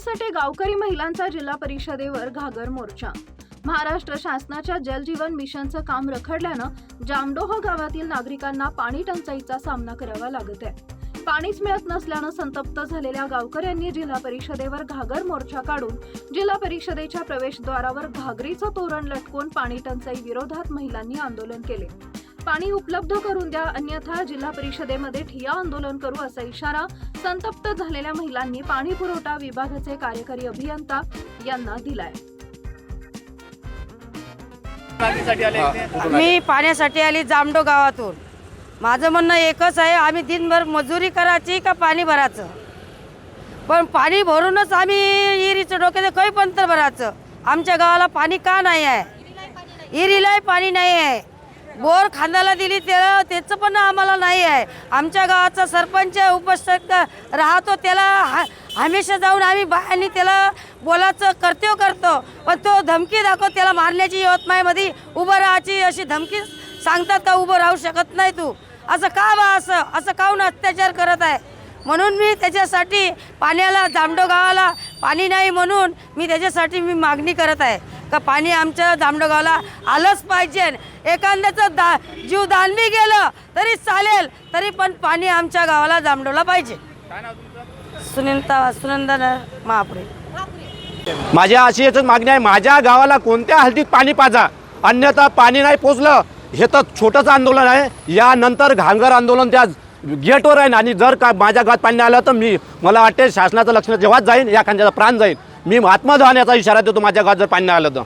पाण्यासाठी गावकरी महिलांचा जिल्हा परिषदेवर घागर मोर्चा. महाराष्ट्र शासनाच्या जलजीवन मिशनचं काम रखडल्यानं जामडोह गावातील नागरिकांना पाणी टंचाईचा सामना करावा लागत आहे. पाणीच मिळत नसल्यानं संतप्त झालेल्या गावकऱ्यांनी जिल्हा परिषदेवर घागर मोर्चा काढून जिल्हा परिषदेच्या प्रवेशद्वारावर घागरीचं तोरण लटकून पाणी टंचाई विरोधात महिलांनी आंदोलन केले. पाणी उपलब्ध करून द्या अन्यथा जिल्हा परिषदेमध्ये ठिय्या आंदोलन करू असा इशारा संतप्त झालेल्या महिलांनी पाणी पुरवठा विभागाचे कार्यकारी अभियंता यांना दिलाय? मी पाण्यासाठी आली जामडो गावातून. माझं म्हणणं एकच आहे आम्ही दिनभर मजुरी करायची का पाणी भरायचं? पण पाणी भरूनच आम्ही इरीचं डोक्याचं काही पण तर भरायचं. आमच्या गावाला पाणी का नाही आहे? इरीलाही पाणी नाही आहे. बोर खांद्याला दिली त्याला त्याचं पण आम्हाला नाही आहे. आमच्या गावाचा सरपंच उपस्थित राहतो त्याला हा हमेशा जाऊन आम्ही बायांनी त्याला बोलायचं करतो करतो. पण तो धमकी दाखव त्याला मारण्याची यवतमाळमध्ये उभं राहायची अशी धमकी सांगतात का उभं राहू शकत नाही तू? असं का बा असं? असं काहून अत्याचार करत आहे? म्हणून मी त्याच्यासाठी पाण्याला जामडो गावाला पाणी नाही म्हणून मी त्याच्यासाठी मी मागणी करत आहे. का पाणी आमच्या जामडो गावाला आलंच पाहिजे. एखाद्याचं दा जीव दानवी गेलं तरी चालेल तरी पण पाणी आमच्या गावाला जामडोला पाहिजे. काय नाव तुमचं? सुनीलता सुनंदन महापुरे. माझ्या अशी याच मागणी आहे माझ्या गावाला कोणत्या हद्दीत पाणी पाजा. अन्यथा पाणी नाही पोचलं हे तर छोटंच आंदोलन आहे. यानंतर घांगर आंदोलन त्या गेटवर आहे आणि जर का माझ्या गावात पाणी आलं तर मी मला वाटते शासनाचं लक्ष जेव्हाच जाईन या खांद्याचा प्राण जाईल मी आत्मदहनाचा इशारा देतो माझ्या गावात जर पाणी नाही आलं तर.